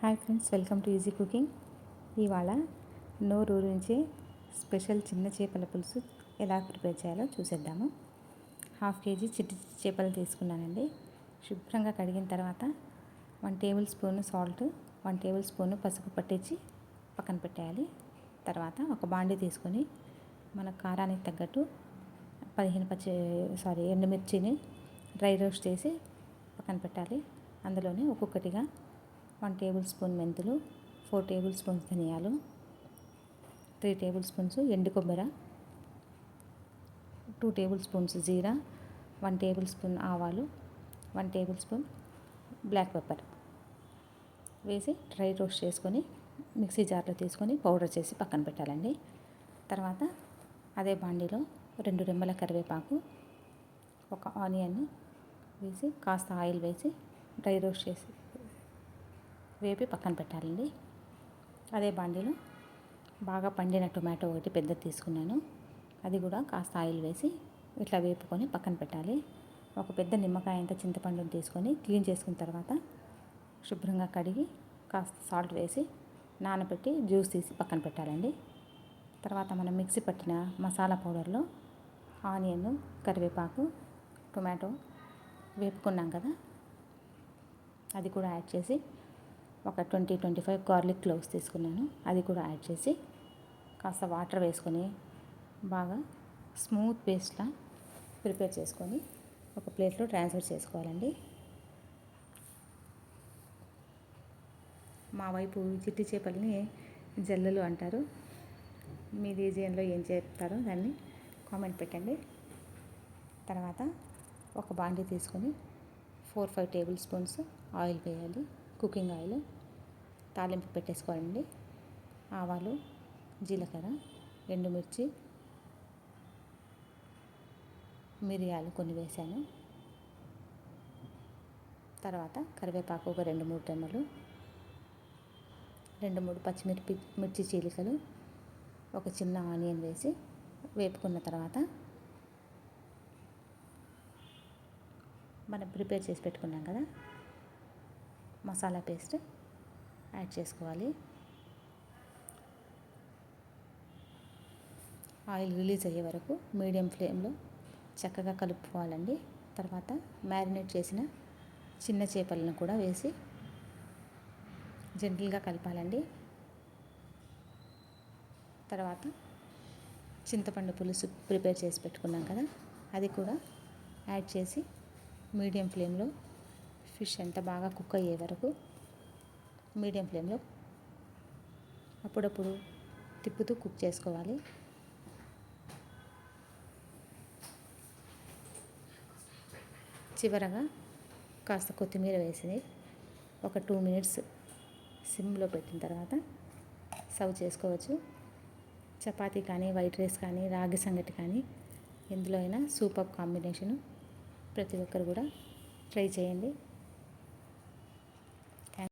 Hi friends welcome to easy cooking. ఇవాళ నోరు నుంచి స్పెషల్ చిన్న చేపల పులుసు ఎలా ప్రిపేర్ చేయాలో చూసేద్దాము. హాఫ్ కేజీ చిట్టి చేపలు తీసుకున్నానండి. శుభ్రంగా కడిగిన తర్వాత one tablespoon salt one tablespoon పసుపు పట్టించి పక్కన పెట్టేయాలి. తర్వాత ఒక బాండి తీసుకొని మన కారానికి తగ్గట్టు పదిహేను పచ్చి సారీ ఎండుమిర్చిని డ్రై రోస్ట్ చేసి పక్కన పెట్టాలి. అందులోనే ఒక్కొక్కటిగా వన్ టేబుల్ స్పూన్ మెంతులు ఫోర్ టేబుల్ స్పూన్స్ ధనియాలు త్రీ టేబుల్ స్పూన్స్ ఎండు కొబ్బరి టూ టేబుల్ స్పూన్స్ జీరా వన్ టేబుల్ స్పూన్ ఆవాలు one tablespoon black pepper వేసి డ్రై రోస్ట్ చేసుకొని మిక్సీ జార్లో తీసుకొని పౌడర్ చేసి పక్కన పెట్టాలండి. తర్వాత అదే బాండీలో రెండు రెమ్మల కరివేపాకు ఒక ఆనియన్ వేసి కాస్త ఆయిల్ వేసి డ్రై రోస్ట్ చేసి వేపి పక్కన పెట్టాలండి. అదే బాండీలో బాగా పండిన టొమాటో ఒకటి పెద్దది తీసుకున్నాను. అది కూడా కాస్త ఆయిల్ వేసి ఇట్లా వేపుకొని పక్కన పెట్టాలి. ఒక పెద్ద నిమ్మకాయ అంత చింతపండుని తీసుకొని క్లీన్ చేసుకున్న తర్వాత శుభ్రంగా కడిగి కాస్త సాల్ట్ వేసి నానబెట్టి జ్యూస్ తీసి పక్కన పెట్టాలండి. తర్వాత మనం మిక్సీ పట్టిన మసాలా పౌడర్లో ఆనియన్ కరివేపాకు టొమాటో వేపుకున్నాం కదా. అది కూడా యాడ్ చేసి ఒక twenty twenty five garlic cloves తీసుకున్నాను. అది కూడా యాడ్ చేసి కాస్త వాటర్ వేసుకొని బాగా స్మూత్ పేస్ట్లా ప్రిపేర్ చేసుకొని ఒక ప్లేట్లో ట్రాన్స్ఫర్ చేసుకోవాలండి. మా వైపు చిట్టి చేపల్ని జల్లలు అంటారు. మీ రీజియన్లో ఏం చెప్తారో దాన్ని కామెంట్ పెట్టండి. తర్వాత ఒక బాండీ తీసుకొని four five tablespoons oil వేయాలి. కుకింగ్ ఆయిల్ తాలింపు పెట్టేసుకోవాలండి. ఆవాలు జీలకర్ర ఎండుమిర్చి మిరియాలు కొన్ని వేసాను. తర్వాత కరివేపాకు ఒక రెండు మూడు టెమ్మలు రెండు మూడు పచ్చిమిర్చి మిర్చి చీలికలు ఒక చిన్న ఆనియన్ వేసి వేపుకున్న తర్వాత మనం ప్రిపేర్ చేసి పెట్టుకున్నాం కదా మసాలా పేస్ట్ యాడ్ చేసుకోవాలి. ఆయిల్ రిలీజ్ అయ్యే వరకు మీడియం ఫ్లేమ్లో చక్కగా కలుపుకోవాలండి. తర్వాత మ్యారినేట్ చేసిన చిన్న చేపలను కూడా వేసి జెంటిల్గా కలపాలండి. తర్వాత చింతపండు పులుసు ప్రిపేర్ చేసి పెట్టుకున్నాం కదా అది కూడా యాడ్ చేసి మీడియం ఫ్లేమ్లో ఫిష్ ఎంత బాగా కుక్ అయ్యే వరకు మీడియం ఫ్లేమ్లో అప్పుడప్పుడు తిప్పుతూ కుక్ చేసుకోవాలి. చివరగా కాస్త కొత్తిమీర వేసి ఒక టూ మినిట్స్ సిమ్లో పెట్టిన తర్వాత సర్వ్ చేసుకోవచ్చు. చపాతీ కానీ వైట్ రైస్ కానీ రాగి సంగటి కానీ ఎందులో అయినా సూపర్ కాంబినేషను ప్రతి ఒక్కరు కూడా ట్రై చేయండి.